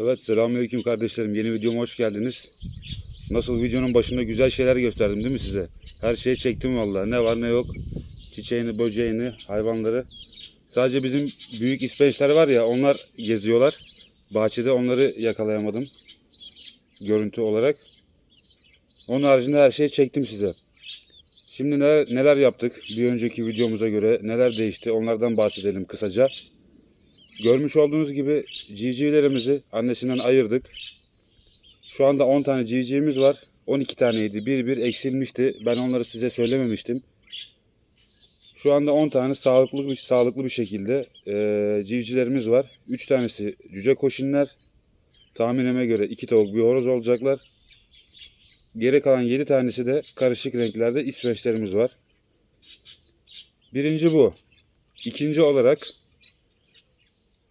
Evet selamünaleyküm kardeşlerim. Yeni videoma hoş geldiniz. Nasıl videonun başında güzel şeyler gösterdim değil mi size? Her şeyi çektim vallahi. Ne var ne yok. Çiçeğini, böceğini, hayvanları. Sadece bizim büyük ispençler var ya onlar geziyorlar. Bahçede onları yakalayamadım. Görüntü olarak. Onun haricinde her şeyi çektim size. Şimdi neler, neler yaptık? Bir önceki videomuza göre neler değişti? Onlardan bahsedelim kısaca. Görmüş olduğunuz gibi civcivlerimizi annesinden ayırdık. Şu anda 10 tane civcivimiz var. 12 taneydi. Bir bir eksilmişti. Ben onları size söylememiştim. Şu anda 10 tane sağlıklı bir, sağlıklı bir şekilde eee civcivlerimiz var. 3 tanesi cüce koşinler. Tahminime göre 2 tavuk bir horoz olacaklar. Geri kalan 7 tanesi de karışık renklerde İsveçlerimiz var. Birinci bu. İkinci olarak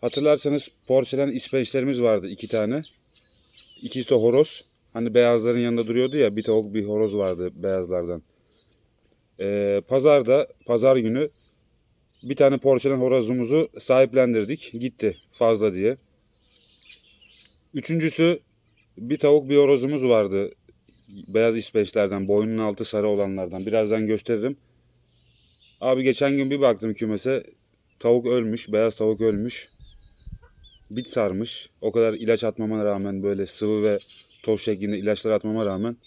Hatırlarsanız porselen ispençlerimiz vardı iki tane. İkisi de horoz. Hani beyazların yanında duruyordu ya bir tavuk bir horoz vardı beyazlardan. Ee, pazarda pazar günü bir tane porselen horozumuzu sahiplendirdik. Gitti fazla diye. Üçüncüsü bir tavuk bir horozumuz vardı. Beyaz ispençlerden boynunun altı sarı olanlardan. Birazdan gösteririm. Abi geçen gün bir baktım kümese. Tavuk ölmüş. Beyaz tavuk ölmüş bit sarmış. O kadar ilaç atmama rağmen böyle sıvı ve toz şeklinde ilaçlar atmama rağmen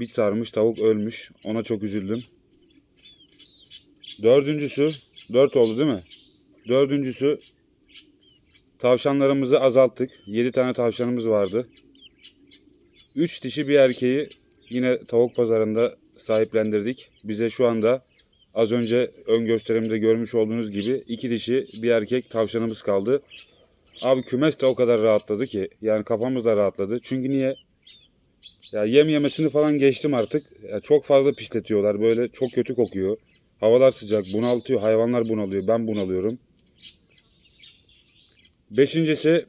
bit sarmış tavuk ölmüş. Ona çok üzüldüm. Dördüncüsü dört oldu değil mi? Dördüncüsü tavşanlarımızı azalttık. Yedi tane tavşanımız vardı. Üç dişi bir erkeği yine tavuk pazarında sahiplendirdik. Bize şu anda Az önce ön gösterimde görmüş olduğunuz gibi iki dişi bir erkek tavşanımız kaldı. Abi kümes de o kadar rahatladı ki yani kafamız da rahatladı. Çünkü niye? Ya yem yemesini falan geçtim artık. Ya çok fazla pisletiyorlar. Böyle çok kötü kokuyor. Havalar sıcak. Bunaltıyor. Hayvanlar bunalıyor. Ben bunalıyorum. Beşincisi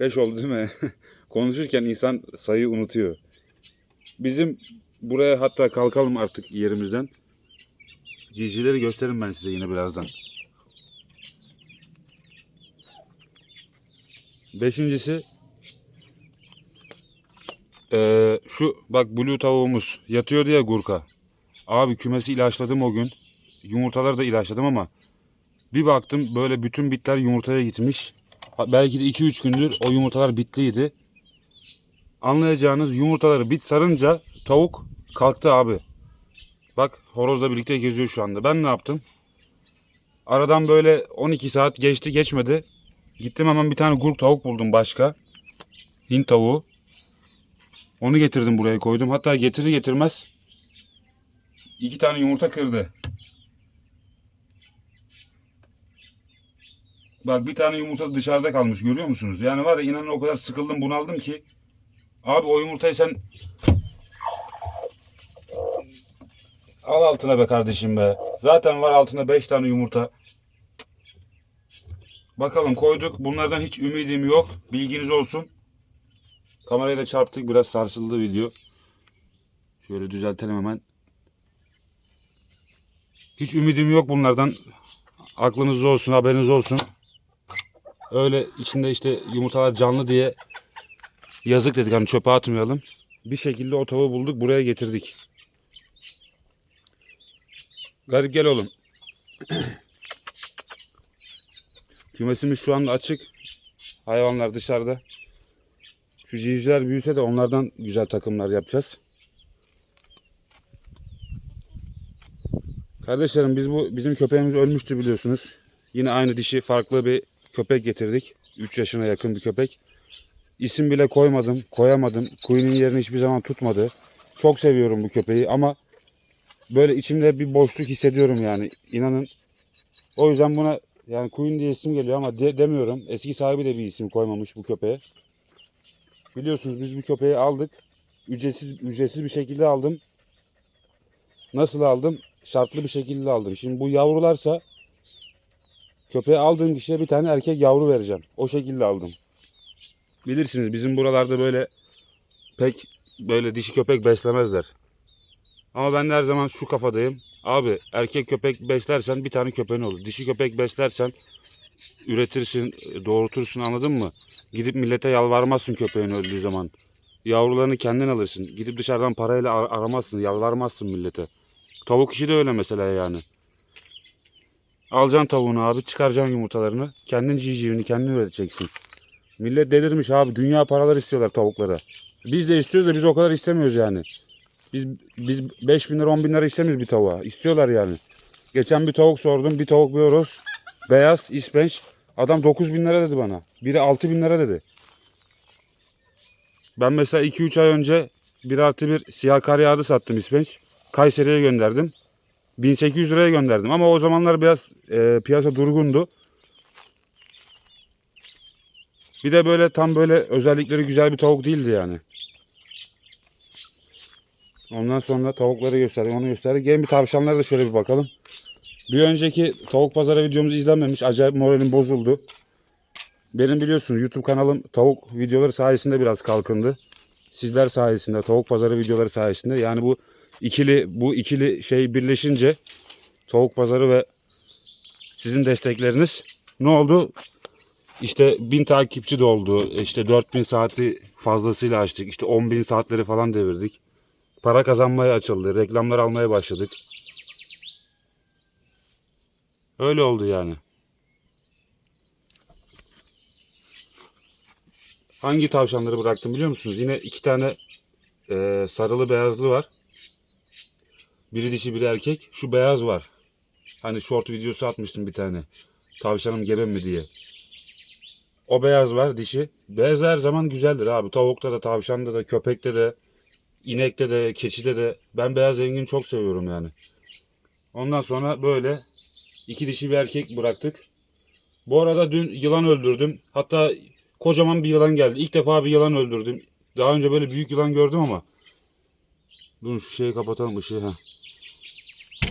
beş oldu değil mi? Konuşurken insan sayıyı unutuyor. Bizim buraya hatta kalkalım artık yerimizden. Civcivleri gösteririm ben size yine birazdan. Beşincisi eee, şu bak blue tavuğumuz yatıyor diye Gurka. Abi kümesi ilaçladım o gün. Yumurtaları da ilaçladım ama bir baktım böyle bütün bitler yumurtaya gitmiş. Belki de 2-3 gündür o yumurtalar bitliydi. Anlayacağınız yumurtaları bit sarınca tavuk kalktı abi. Bak horozla birlikte geziyor şu anda. Ben ne yaptım? Aradan böyle 12 saat geçti geçmedi. Gittim hemen bir tane gurk tavuk buldum başka. Hint tavuğu. Onu getirdim buraya koydum. Hatta getirir getirmez iki tane yumurta kırdı. Bak bir tane yumurta dışarıda kalmış görüyor musunuz? Yani var ya inanın o kadar sıkıldım bunaldım ki. Abi o yumurtayı sen Al altına be kardeşim be. Zaten var altında 5 tane yumurta. Bakalım koyduk. Bunlardan hiç ümidim yok. Bilginiz olsun. Kamerayla çarptık. Biraz sarsıldı video. Şöyle düzeltelim hemen. Hiç ümidim yok bunlardan. Aklınızda olsun, haberiniz olsun. Öyle içinde işte yumurtalar canlı diye yazık dedik hani çöpe atmayalım. Bir şekilde o tavuğu bulduk buraya getirdik. Garip gel oğlum. Kümesimiz şu anda açık. Hayvanlar dışarıda. Şu civcivler büyüse de onlardan güzel takımlar yapacağız. Kardeşlerim biz bu bizim köpeğimiz ölmüştü biliyorsunuz. Yine aynı dişi farklı bir köpek getirdik. 3 yaşına yakın bir köpek. İsim bile koymadım, koyamadım. Queen'in yerini hiçbir zaman tutmadı. Çok seviyorum bu köpeği ama böyle içimde bir boşluk hissediyorum yani inanın. O yüzden buna yani Queen diye isim geliyor ama de- demiyorum. Eski sahibi de bir isim koymamış bu köpeğe. Biliyorsunuz biz bu köpeği aldık. Ücretsiz ücretsiz bir şekilde aldım. Nasıl aldım? Şartlı bir şekilde aldım. Şimdi bu yavrularsa köpeği aldığım kişiye bir tane erkek yavru vereceğim. O şekilde aldım. Bilirsiniz bizim buralarda böyle pek böyle dişi köpek beslemezler. Ama ben de her zaman şu kafadayım. Abi erkek köpek beslersen bir tane köpeğin olur. Dişi köpek beslersen üretirsin, doğurtursun anladın mı? Gidip millete yalvarmazsın köpeğin öldüğü zaman. Yavrularını kendin alırsın. Gidip dışarıdan parayla ar- aramazsın, yalvarmazsın millete. Tavuk işi de öyle mesela yani. Alacaksın tavuğunu abi, çıkaracaksın yumurtalarını. Kendin civcivini kendin üreteceksin. Millet delirmiş abi. Dünya paralar istiyorlar tavuklara. Biz de istiyoruz da biz o kadar istemiyoruz yani. Biz biz 5 bin lira 10 bin lira istemiyoruz bir tavuğa. İstiyorlar yani. Geçen bir tavuk sordum. Bir tavuk bir horoz. Beyaz, ispenç. Adam 9 bin lira dedi bana. Biri 6 bin lira dedi. Ben mesela 2-3 ay önce 1 artı 1 siyah kar yağdı sattım ispenç. Kayseri'ye gönderdim. 1800 liraya gönderdim ama o zamanlar biraz e, piyasa durgundu. Bir de böyle tam böyle özellikleri güzel bir tavuk değildi yani. Ondan sonra tavukları gösterdim, onu gösterdim. Gelin bir tavşanlara da şöyle bir bakalım. Bir önceki tavuk pazarı videomuz izlenmemiş. Acayip moralim bozuldu. Benim biliyorsunuz YouTube kanalım tavuk videoları sayesinde biraz kalkındı. Sizler sayesinde, tavuk pazarı videoları sayesinde. Yani bu ikili bu ikili şey birleşince tavuk pazarı ve sizin destekleriniz ne oldu? İşte bin takipçi de oldu. İşte 4000 saati fazlasıyla açtık. İşte 10 bin saatleri falan devirdik. Para kazanmaya açıldı. Reklamlar almaya başladık. Öyle oldu yani. Hangi tavşanları bıraktım biliyor musunuz? Yine iki tane e, sarılı beyazlı var. Biri dişi biri erkek. Şu beyaz var. Hani short videosu atmıştım bir tane. Tavşanım gebe mi diye. O beyaz var dişi. Beyaz her zaman güzeldir abi. Tavukta da, tavşanda da, köpekte de, inekte de, keçide de. Ben beyaz rengini çok seviyorum yani. Ondan sonra böyle iki dişi bir erkek bıraktık. Bu arada dün yılan öldürdüm. Hatta kocaman bir yılan geldi. İlk defa bir yılan öldürdüm. Daha önce böyle büyük yılan gördüm ama. Dur şu şeyi kapatalım ışığı. Ha.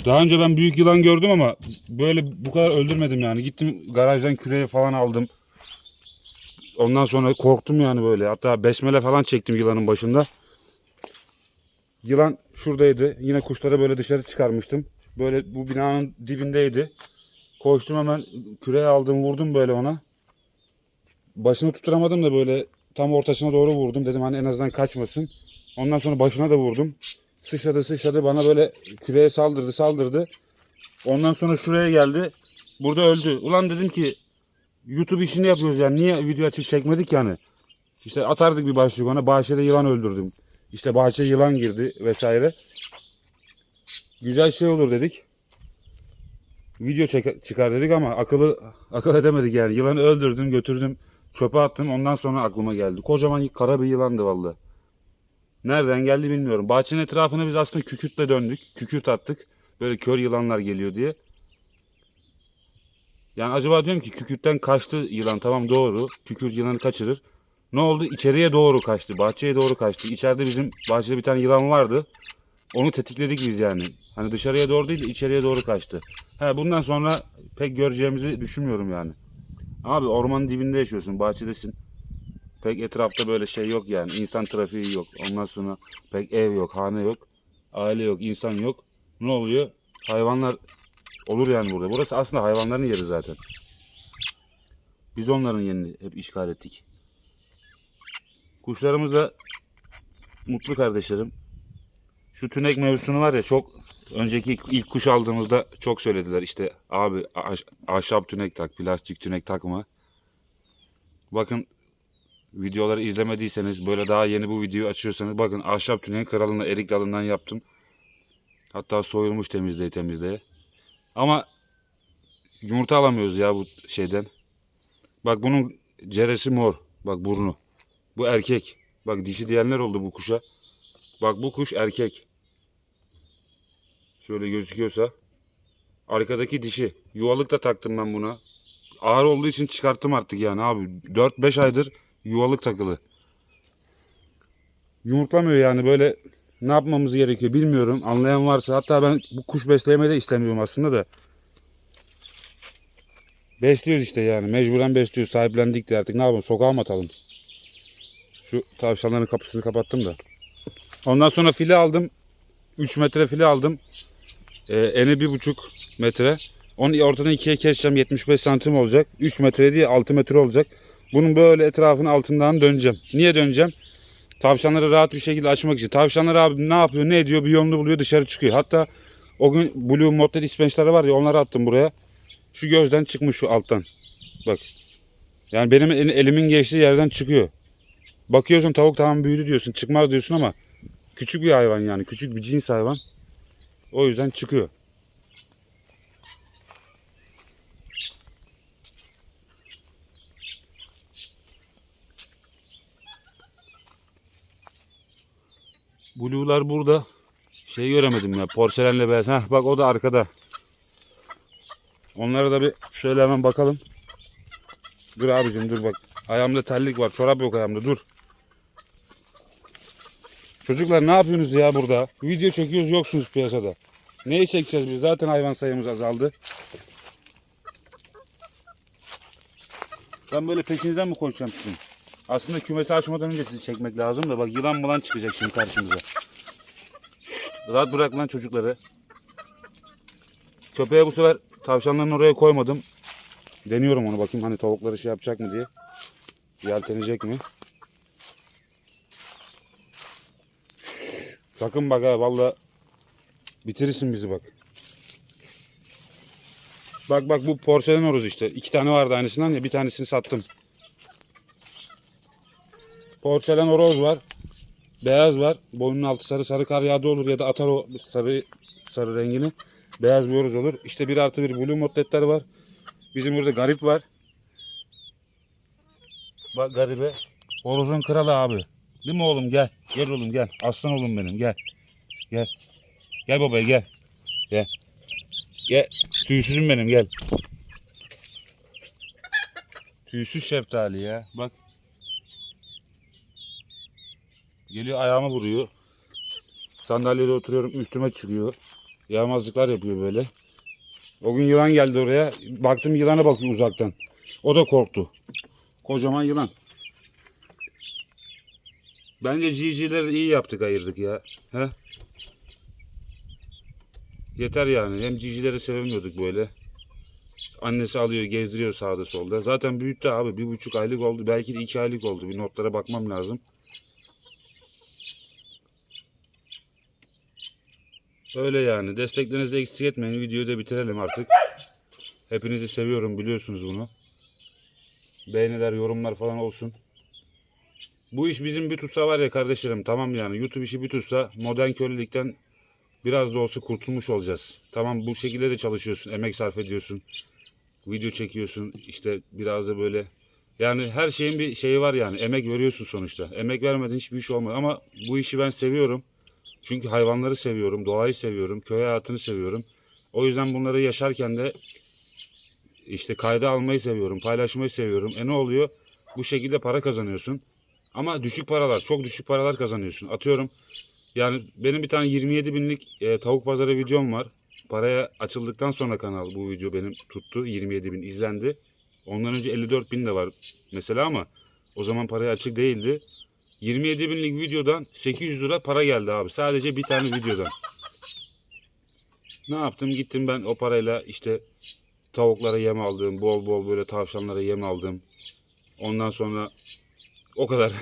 Daha önce ben büyük yılan gördüm ama böyle bu kadar öldürmedim yani. Gittim garajdan küreği falan aldım. Ondan sonra korktum yani böyle. Hatta besmele falan çektim yılanın başında. Yılan şuradaydı. Yine kuşları böyle dışarı çıkarmıştım. Böyle bu binanın dibindeydi. Koştum hemen küreği aldım vurdum böyle ona. Başını tutturamadım da böyle tam ortasına doğru vurdum. Dedim hani en azından kaçmasın. Ondan sonra başına da vurdum. Sıçradı sıçradı bana böyle küreğe saldırdı saldırdı. Ondan sonra şuraya geldi. Burada öldü. Ulan dedim ki YouTube işini yapıyoruz yani. Niye video açıp çekmedik yani? İşte atardık bir başlık ona. Bahçede yılan öldürdüm. İşte bahçeye yılan girdi vesaire. Güzel şey olur dedik. Video çek- çıkar dedik ama akıllı akıl edemedik yani. Yılanı öldürdüm, götürdüm, çöpe attım. Ondan sonra aklıma geldi. Kocaman kara bir yılandı vallahi. Nereden geldi bilmiyorum. Bahçenin etrafını biz aslında kükürtle döndük. Kükürt attık. Böyle kör yılanlar geliyor diye. Yani acaba diyorum ki kükürtten kaçtı yılan tamam doğru. Kükürt yılanı kaçırır. Ne oldu? İçeriye doğru kaçtı. Bahçeye doğru kaçtı. İçeride bizim bahçede bir tane yılan vardı. Onu tetikledik biz yani. Hani dışarıya doğru değil de içeriye doğru kaçtı. He, bundan sonra pek göreceğimizi düşünmüyorum yani. Abi ormanın dibinde yaşıyorsun. Bahçedesin. Pek etrafta böyle şey yok yani. İnsan trafiği yok. Ondan sonra pek ev yok, hane yok. Aile yok, insan yok. Ne oluyor? Hayvanlar olur yani burada. Burası aslında hayvanların yeri zaten. Biz onların yerini hep işgal ettik. Kuşlarımız da mutlu kardeşlerim. Şu tünek mevzusunu var ya çok önceki ilk, kuş aldığımızda çok söylediler işte abi ahş- ahşap tünek tak, plastik tünek takma. Bakın videoları izlemediyseniz böyle daha yeni bu videoyu açıyorsanız bakın ahşap tüneğin kralını erik dalından yaptım. Hatta soyulmuş temizleye temizleye. Ama yumurta alamıyoruz ya bu şeyden. Bak bunun ceresi mor. Bak burnu. Bu erkek. Bak dişi diyenler oldu bu kuşa. Bak bu kuş erkek. Şöyle gözüküyorsa. Arkadaki dişi. Yuvalık da taktım ben buna. Ağır olduğu için çıkarttım artık yani abi. 4-5 aydır yuvalık takılı. Yumurtlamıyor yani böyle ne yapmamız gerekiyor bilmiyorum. Anlayan varsa hatta ben bu kuş beslemeyi de istemiyorum aslında da. Besliyoruz işte yani. Mecburen besliyoruz. Sahiplendik de artık. Ne yapalım? Sokağa mı atalım? Şu tavşanların kapısını kapattım da. Ondan sonra file aldım. 3 metre file aldım. Ee, eni bir buçuk metre. Onu ortadan ikiye keseceğim 75 santim olacak. 3 metre değil 6 metre olacak. Bunun böyle etrafını altından döneceğim. Niye döneceğim? Tavşanları rahat bir şekilde açmak için. Tavşanlar abi ne yapıyor ne ediyor bir yolunu buluyor dışarı çıkıyor. Hatta o gün Blue Modded dispenser'ları var ya onları attım buraya. Şu gözden çıkmış şu alttan. Bak. Yani benim el- elimin geçtiği yerden çıkıyor. Bakıyorsun tavuk tamam büyüdü diyorsun çıkmaz diyorsun ama küçük bir hayvan yani küçük bir cins hayvan. O yüzden çıkıyor. Blue'lar burada. Şey göremedim ya porselenle beyaz. Heh, bak o da arkada. Onlara da bir şöyle hemen bakalım. Dur abicim dur bak. Ayağımda terlik var. Çorap yok ayağımda dur. Çocuklar ne yapıyorsunuz ya burada? Video çekiyoruz yoksunuz piyasada. Neyi çekeceğiz biz? Zaten hayvan sayımız azaldı. Ben böyle peşinizden mi koşacağım sizin? Aslında kümesi açmadan önce sizi çekmek lazım da bak yılan bulan çıkacak şimdi karşımıza. Şşt, rahat bırak lan çocukları. Köpeğe bu sefer tavşanların oraya koymadım. Deniyorum onu bakayım hani tavukları şey yapacak mı diye. Yeltenecek mi? Sakın bak ha valla bitirirsin bizi bak. Bak bak bu porselen horoz işte. İki tane vardı aynısından ya bir tanesini sattım. Porselen horoz var. Beyaz var. Boynunun altı sarı sarı kar yağdı olur ya da atar o sarı sarı rengini. Beyaz bir horoz olur. İşte bir artı bir blue motletler var. Bizim burada garip var. Bak garibe. Horozun kralı abi. Değil mi oğlum gel. Gel oğlum gel. Aslan oğlum benim gel. Gel. Gel babaya gel. Gel. Gel. Tüysüzüm benim gel. Tüysüz şeftali ya. Bak. Geliyor ayağıma vuruyor. Sandalyede oturuyorum üstüme çıkıyor. Yağmazlıklar yapıyor böyle. O gün yılan geldi oraya. Baktım yılana bakıyor uzaktan. O da korktu. Kocaman yılan. Bence GG'leri iyi yaptık ayırdık ya. He? Yeter yani. Hem GG'leri sevemiyorduk böyle. Annesi alıyor gezdiriyor sağda solda. Zaten büyüttü abi. Bir buçuk aylık oldu. Belki de iki aylık oldu. Bir notlara bakmam lazım. Öyle yani. Desteklerinizi eksik etmeyin. Videoyu da bitirelim artık. Hepinizi seviyorum biliyorsunuz bunu. Beğeniler, yorumlar falan olsun. Bu iş bizim bir tutsa var ya kardeşlerim tamam yani YouTube işi bir tutsa modern kölelikten biraz da olsa kurtulmuş olacağız. Tamam bu şekilde de çalışıyorsun, emek sarf ediyorsun. Video çekiyorsun işte biraz da böyle yani her şeyin bir şeyi var yani emek veriyorsun sonuçta. Emek vermeden hiçbir iş olmuyor ama bu işi ben seviyorum. Çünkü hayvanları seviyorum, doğayı seviyorum, köy hayatını seviyorum. O yüzden bunları yaşarken de işte kayda almayı seviyorum, paylaşmayı seviyorum. E ne oluyor? Bu şekilde para kazanıyorsun. Ama düşük paralar, çok düşük paralar kazanıyorsun. Atıyorum yani benim bir tane 27 binlik e, tavuk pazarı videom var. Paraya açıldıktan sonra kanal bu video benim tuttu. 27 bin izlendi. Ondan önce 54 bin de var mesela ama o zaman paraya açık değildi. 27 binlik videodan 800 lira para geldi abi. Sadece bir tane videodan. Ne yaptım? Gittim ben o parayla işte tavuklara yem aldım. Bol bol böyle tavşanlara yem aldım. Ondan sonra o kadar.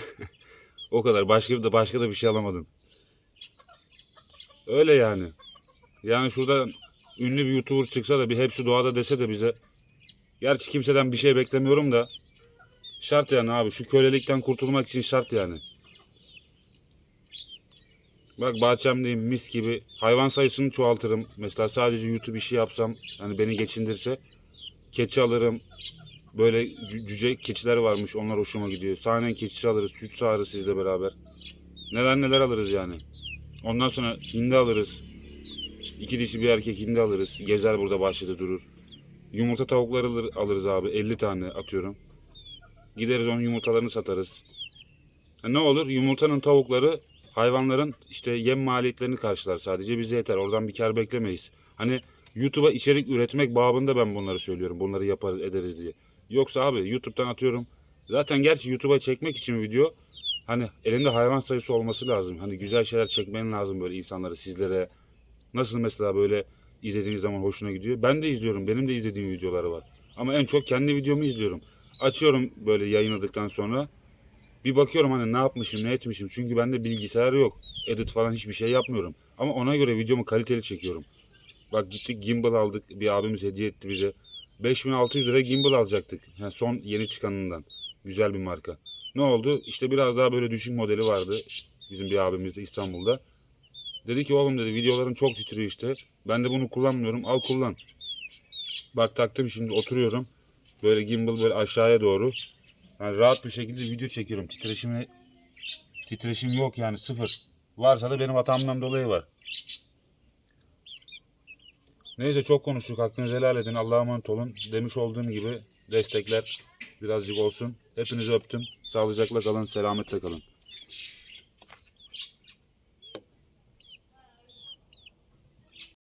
o kadar. Başka da başka da bir şey alamadım. Öyle yani. Yani şurada ünlü bir YouTuber çıksa da bir hepsi doğada dese de bize. Gerçi kimseden bir şey beklemiyorum da. Şart yani abi. Şu kölelikten kurtulmak için şart yani. Bak bahçemdeyim mis gibi. Hayvan sayısını çoğaltırım. Mesela sadece YouTube işi yapsam hani beni geçindirse. Keçi alırım. Böyle cü- cüce keçiler varmış. Onlar hoşuma gidiyor. Sahnen keçisi alırız. Süt sağarız sizle beraber. Neler neler alırız yani. Ondan sonra hindi alırız. İki dişi bir erkek hindi alırız. Gezer burada bahçede durur. Yumurta tavukları alır- alırız abi. 50 tane atıyorum. Gideriz onun yumurtalarını satarız. Ha, ne olur? Yumurtanın tavukları hayvanların işte yem maliyetlerini karşılar sadece. Bize yeter. Oradan bir kar beklemeyiz. Hani YouTube'a içerik üretmek babında ben bunları söylüyorum. Bunları yaparız ederiz diye. Yoksa abi YouTube'dan atıyorum. Zaten gerçi YouTube'a çekmek için video hani elinde hayvan sayısı olması lazım. Hani güzel şeyler çekmen lazım böyle insanlara, sizlere. Nasıl mesela böyle izlediğiniz zaman hoşuna gidiyor. Ben de izliyorum. Benim de izlediğim videoları var. Ama en çok kendi videomu izliyorum. Açıyorum böyle yayınladıktan sonra. Bir bakıyorum hani ne yapmışım, ne etmişim. Çünkü bende bilgisayar yok. Edit falan hiçbir şey yapmıyorum. Ama ona göre videomu kaliteli çekiyorum. Bak gittik gimbal aldık. Bir abimiz hediye etti bize. 5600 lira gimbal alacaktık. Yani son yeni çıkanından. Güzel bir marka. Ne oldu? İşte biraz daha böyle düşük modeli vardı. Bizim bir abimiz de İstanbul'da. Dedi ki oğlum dedi videoların çok titriyor işte. Ben de bunu kullanmıyorum. Al kullan. Bak taktım şimdi oturuyorum. Böyle gimbal böyle aşağıya doğru. Yani rahat bir şekilde video çekiyorum. Titreşimi titreşim yok yani sıfır. Varsa da benim hatamdan dolayı var. Neyse çok konuştuk. Hakkınızı helal edin. Allah'a emanet olun. Demiş olduğum gibi destekler birazcık olsun. Hepinizi öptüm. Sağlıcakla kalın. Selametle kalın.